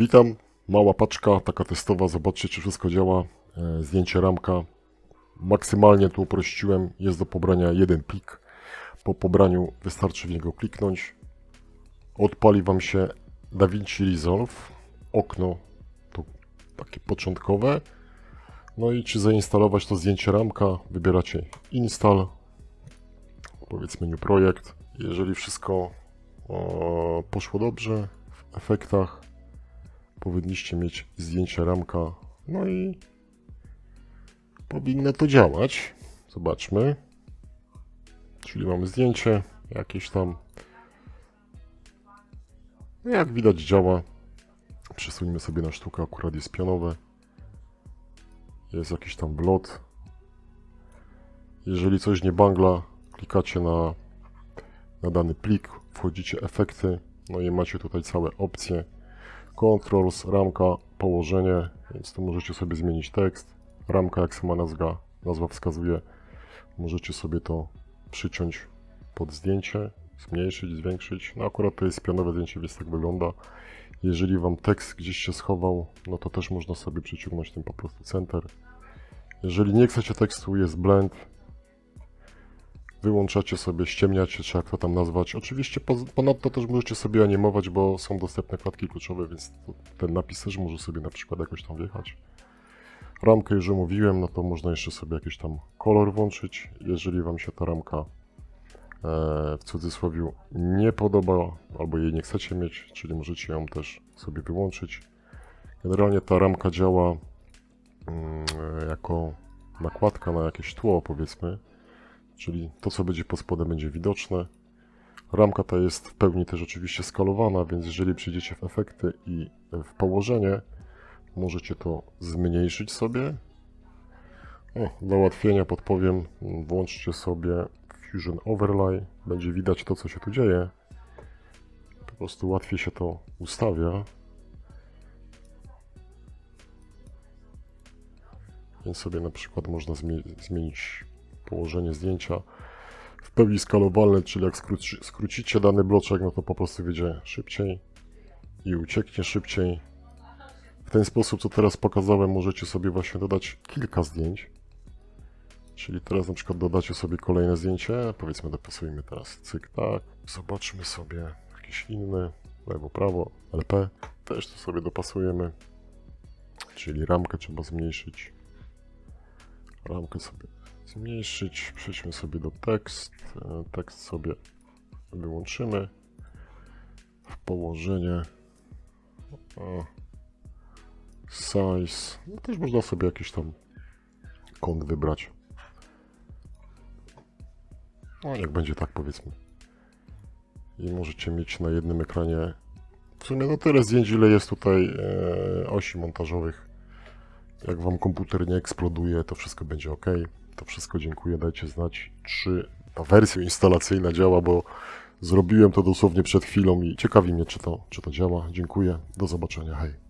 Witam, mała paczka, taka testowa, zobaczcie czy wszystko działa. E, Zdjęcie ramka. Maksymalnie tu uprościłem, jest do pobrania jeden plik. Po pobraniu wystarczy w niego kliknąć. Odpali Wam się DaVinci Resolve. Okno to takie początkowe. No i czy zainstalować to zdjęcie ramka, wybieracie install, powiedzmy new projekt. Jeżeli wszystko o, poszło dobrze w efektach, powinniście mieć zdjęcie ramka. No i powinno to działać. Zobaczmy. Czyli mamy zdjęcie jakieś tam. No Jak widać działa. Przesuńmy sobie na sztukę, akurat jest pionowe. Jest jakiś tam blot. Jeżeli coś nie bangla, klikacie na, na dany plik, wchodzicie efekty, no i macie tutaj całe opcje. Controls, ramka, położenie, więc tu możecie sobie zmienić tekst. Ramka, jak sama nazwa, nazwa wskazuje, możecie sobie to przyciąć pod zdjęcie, zmniejszyć, zwiększyć. No akurat to jest pionowe zdjęcie, więc tak wygląda. Jeżeli Wam tekst gdzieś się schował, no to też można sobie przyciągnąć tym po prostu center. Jeżeli nie chcecie tekstu, jest blend. Wyłączacie sobie, ściemniacie, czy jak to tam nazwać. Oczywiście ponadto też możecie sobie animować, bo są dostępne klatki kluczowe, więc ten napis też może sobie na przykład jakoś tam wjechać. Ramkę już omówiłem, no to można jeszcze sobie jakiś tam kolor włączyć. Jeżeli Wam się ta ramka e, w cudzysłowie nie podoba, albo jej nie chcecie mieć, czyli możecie ją też sobie wyłączyć. Generalnie ta ramka działa mm, e, jako nakładka na jakieś tło, powiedzmy, czyli to, co będzie pod spodem, będzie widoczne. Ramka ta jest w pełni też oczywiście skalowana, więc jeżeli przyjdziecie w efekty i w położenie, możecie to zmniejszyć sobie. O, dla ułatwienia podpowiem, włączcie sobie Fusion Overlay, będzie widać to, co się tu dzieje. Po prostu łatwiej się to ustawia. Więc sobie na przykład można zmie- zmienić położenie zdjęcia w pełni skalowalne, czyli jak skróci, skrócicie dany bloczek, no to po prostu wyjdzie szybciej i ucieknie szybciej. W ten sposób, co teraz pokazałem, możecie sobie właśnie dodać kilka zdjęć. Czyli teraz na przykład dodacie sobie kolejne zdjęcie, powiedzmy dopasujmy teraz cyk, tak. Zobaczmy sobie jakieś inne, lewo, prawo, LP. Też to sobie dopasujemy. Czyli ramkę trzeba zmniejszyć. Ramkę sobie zmniejszyć. Przejdźmy sobie do tekst. E, Tekst sobie wyłączymy. W położenie. Size. No też można sobie jakiś tam kąt wybrać. No, jak będzie tak powiedzmy. I możecie mieć na jednym ekranie w sumie no tyle zdjęć, ile jest tutaj e, osi montażowych. Jak wam komputer nie eksploduje, to wszystko będzie ok. To wszystko dziękuję. Dajcie znać, czy ta wersja instalacyjna działa, bo zrobiłem to dosłownie przed chwilą i ciekawi mnie, czy to, czy to działa. Dziękuję. Do zobaczenia. Hej.